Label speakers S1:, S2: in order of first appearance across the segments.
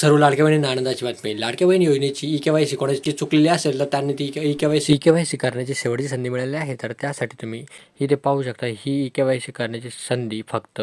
S1: सर्व लाडक्या बहिणींना आनंदाची बातमी. लाडक्या बहीण योजनेची ई के वाय सी कोणाची चुकलेली असेल तर त्यांनी ती E K Y C E K Y C करण्याची शेवटची संधी मिळाली आहे. तर त्यासाठी तुम्ही इथे पाहू शकता ही ई के वाय सी करण्याची संधी फक्त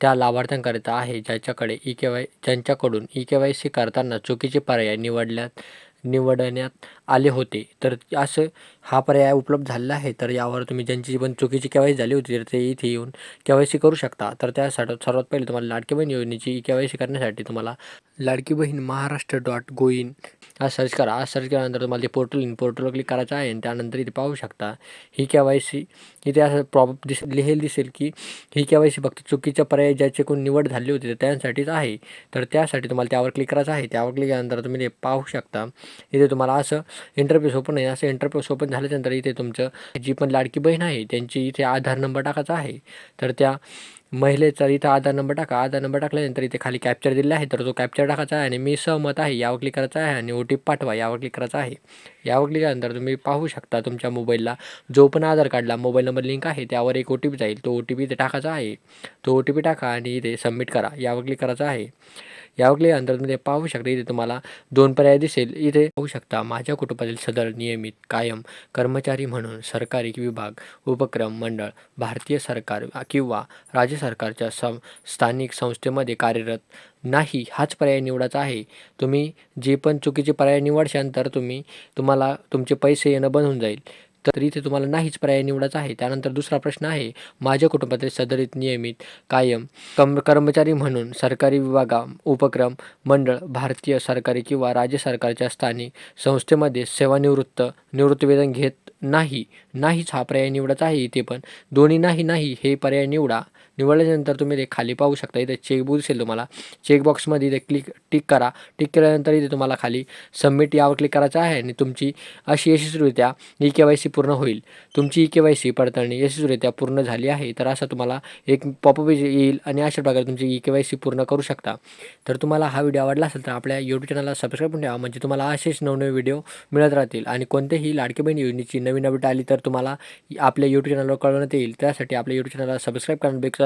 S1: त्या लाभार्थ्यांकरिता आहे ज्याच्याकडे ई के वाय ज्यांच्याकडून ई के वाय सी करताना चुकीचे पर्याय निवडल्यात निवडण्यात आले होते. तर असं हा पर्याय उपलब्ध झालेला आहे. तर यावर तुम्ही ज्यांची पण चुकीची के वाय सी झाली होती तर ते इथे येऊन के वाय सी करू शकता. तर त्यासाठी सर्वात पहिले तुम्हाला लाडकी बहीण योजनेची के वाय सी करण्यासाठी तुम्हाला Ladki Bahin Maharashtra dot gov in हा सर्च करा. हा सर्च केल्यानंतर तुम्हाला ते पोर्टल इन पोर्टलवर क्लिक करायचं आहे आणि त्यानंतर इथे पाहू शकता ही के वाय सी इथे असं प्रॉब दिस लिहेल दिसेल की ही के वाय सी फक्त चुकीच्या पर्याय ज्याचे कोण निवड झाली होती तर त्यांसाठीच आहे. तर त्यासाठी तुम्हाला त्यावर क्लिक करायचं आहे. त्यावर क्लिक केल्यानंतर तुम्ही ते पाहू शकता. इथे तुम्हाला असं इंटरफेस ओपन आहे. असं इंटरफेस ओपन झाल्यानंतर इथे तुमचं जी पण लाडकी बहीण आहे त्यांची इथे आधार नंबर टाकायचा आहे. तर त्या महिलेचा इथं आधार नंबर टाका. आधार नंबर टाकल्यानंतर इथे खाली कॅप्चर दिलेला आहे. तर तो कॅप्चर टाकायचा आहे आणि मी सहमत आहे. यावर क्लिक करायचा आहे आणि ओ टी पी पाठवा. यावर क्लिक करायचा आहे. यावर नंतर तुम्ही पाहू शकता तुमच्या मोबाईलला. जो पण आधार कार्डला मोबाईल नंबर लिंक आहे त्यावर एक ओ टी पी जाईल. तो ओ टी पी इथे टाकायचा आहे. तो ओ टी पी टाका आणि इथे सबमिट करा. यावर क्लिक करायचं आहे. यावर क्लिक तुम्ही पाहू शकता. इथे तुम्हाला दोन पर्याय दिसेल. इथे पाहू शकता माझ्या कुटुंबातील सदर नियमित कायम कर्मचारी म्हणून सरकारी विभाग उपक्रम मंडळ भारतीय सरकार किंवा राज्य सरकारच्या सं स्थानिक संस्थेमध्ये कार्यरत नाही हाच पर्याय निवडायचा आहे. तुम्ही जे पण चुकीचे पर्याय निवडशाल तर तुम्ही तुम्हाला तुमचे पैसे येणं बंद होऊन जाईल. तर इथे तुम्हाला नाहीच पर्याय निवडायचा आहे. त्यानंतर दुसरा प्रश्न आहे माझ्या कुटुंबातील सदरीत नियमित कायम कम कर्मचारी म्हणून सरकारी विभागा उपक्रम मंडळ भारतीय सरकारी किंवा राज्य सरकारच्या स्थानिक संस्थेमध्ये सेवानिवृत्त निवृत्तीवेतन घेत नाही. नाहीच हा पर्याय निवडायचा आहे इथे पण. दोन्ही नाही नाही हे पर्याय निवडा. निवडल्यानंतर तुम्ही ते खाली पाहू शकता. इथे चेकबुक दिसेल तुम्हाला. चेकबॉक्समध्ये इथे क्लिक टिक करा. टिक केल्यानंतर इथे तुम्हाला खाली सबमिट यावर क्लिक करायचं आहे आणि तुमची अशी यशस्वीरित्या ई के वाय सी पूर्ण होईल. तुमची ई के वाय सी पडताळणी यशस्वीरित्या पूर्ण झाली आहे. तर असं तुम्हाला एक पॉपअप येईल आणि अशा प्रकारे तुमची ई के वाय सी पूर्ण करू शकता. तर तुम्हाला हा व्हिडिओ आवडला असेल तर आपल्या यूट्यूब चॅनलला सबस्क्राईब करून ठेवा. म्हणजे तुम्हाला असेच नवनवे व्हिडिओ मिळत राहतील. आणि कोणत्याही लाडकी बहीण योजनेची नवीन अपडेट आली तर तुम्हाला आपल्या यूट्यूब चॅनलवर कळवण्यात येईल. त्यासाठी आपल्या यूट्यूब चॅनलला सबस्क्राईब करण्यापेक्षा